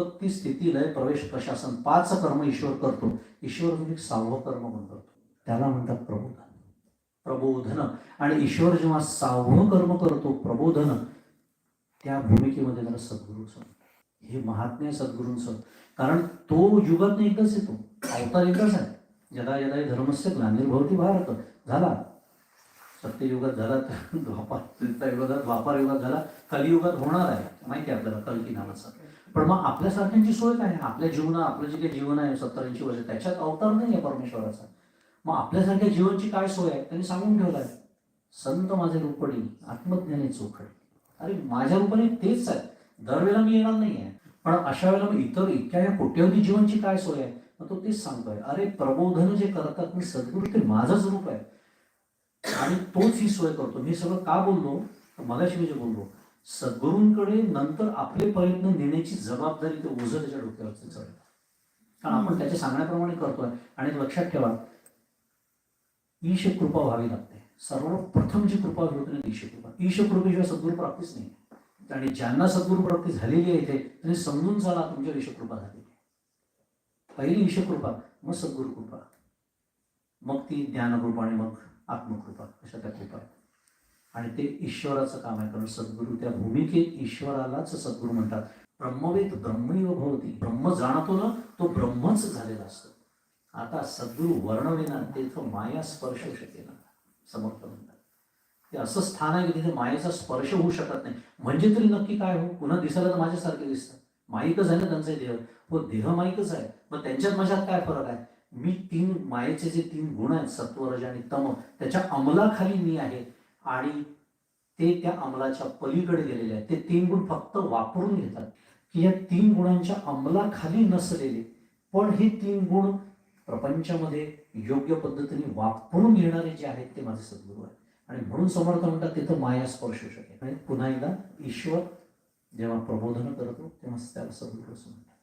उत्पत्ती स्थिती लय प्रवेश प्रशासन पाच कर्म ईश्वर करतो. ईश्वर म्हणजे सहावं कर्म पण करतो. त्याला म्हणतात प्रबोधन. प्रबोधन. आणि ईश्वर जेव्हा सहावं कर्म करतो प्रबोधन त्या भूमिकेमध्ये त्याला सद्गुरू सद्गुरूचं हे महात्म्य आहे सद्गुरूंचं कारण तो युगात एकच येतो. अवतार एकच आहे. यदा यदा धर्मस्य ग्लानिर्भवती भारत. झाला. सत्ययुगात झाला तर द्वापार युगात द्वापार युगात झाला. कलियुगात होणार आहे. माहिती आहे आपल्याला कल्की नावाचं. पण मग आपल्यासारख्यांची सोय काय? आहे? आपल्या जीवना आपलं जे काही जीवन आहे सत्तर ऐंशी वर्ष त्याच्यात अवतार नाही आहे परमेश्वराचा. मग आपल्यासारख्या जीवनची काय सोय आहे? त्यांनी सांगून ठेवलं आहे. संत माझे रूपडी आत्मज्ञानी चोखडे अरे माझ्या रूपाने तेच आहे. दरवेळेला मी येणार नाही आहे. पण अशा वेळेला मग इतर इतक्या या कोट्यवधी जीवनची काय सोय आहे? मग तो तेच सांगतोय. अरे प्रबोधन जे करतात मी सद्गुरू ते माझंच रूप आहे. आणि तोच ही सोय करतो. मी सगळं का बोललो? मगाशी मी जे बोललो सद्गुरूंकडे नंतर आपले प्रयत्न नेण्याची जबाबदारी ते ओझं त्याच्या डोक्यावरती चढतं कारण आपण त्याच्या सांगण्याप्रमाणे करतोय. आणि लक्षात ठेवा ईश कृपा व्हावी लागते. सर्वप्रथम जी कृपा होती ना म्हणजे ईश कृपा. ईश कृपेशिवाय सद्गुरू प्राप्तीच नाही. आणि ज्यांना सद्गुरू प्राप्ती झालेली आहे इथे त्यांनी समजून चाला तुमच्या ईश कृपा झालेली पहिली ईश कृपा मग सद्गुरू कृपा. मग ती ज्ञानकृपा आणि मग आत्मकृपा अशा त्या कृपा आहेत. आणि ते ईश्वराचं काम आहे. कारण सद्गुरू त्या भूमिकेत ईश्वरालाच सद्गुरू म्हणतात. ब्रह्मवेद ब्रह्मैव भवती. ब्रह्म जाणतो ना तो ब्रह्मच झालेला असतो. आता सद्गुरू वर्णवेना तेथं माया स्पर्श शकेना समर्थ म्हणतात. ते असं स्थान आहे की तिथे मायेचा स्पर्श होऊ शकत नाही. म्हणजे तरी नक्की काय हो? पुन्हा दिसायला तर माझ्यासारखे दिसतात. माईकच आहे ना त्यांचे देह. हो देह माईकच आहे. मग त्यांच्यात माझ्यात काय फरक आहे? मी तीन मायेचे जे तीन गुण आहेत सत्वरज आणि तम त्याच्या अंमलाखाली मी आहे. आणि ते त्या अंमलाच्या पलीकडे गेलेले आहेत. ते तीन गुण फक्त वापरून घेतात. की या तीन गुणांच्या अंमलाखाली नसलेले पण हे तीन गुण प्रपंचामध्ये योग्य पद्धतीने वापरून घेणारे जे आहेत ते माझे सद्गुरू आहेत. आणि म्हणून समर्थ म्हणतात तिथं माया स्पर्श शकेल. आणि पुन्हा एकदा ईश्वर जेव्हा प्रबोधन करतो तेव्हा त्याला सद्गुरू असं म्हणतात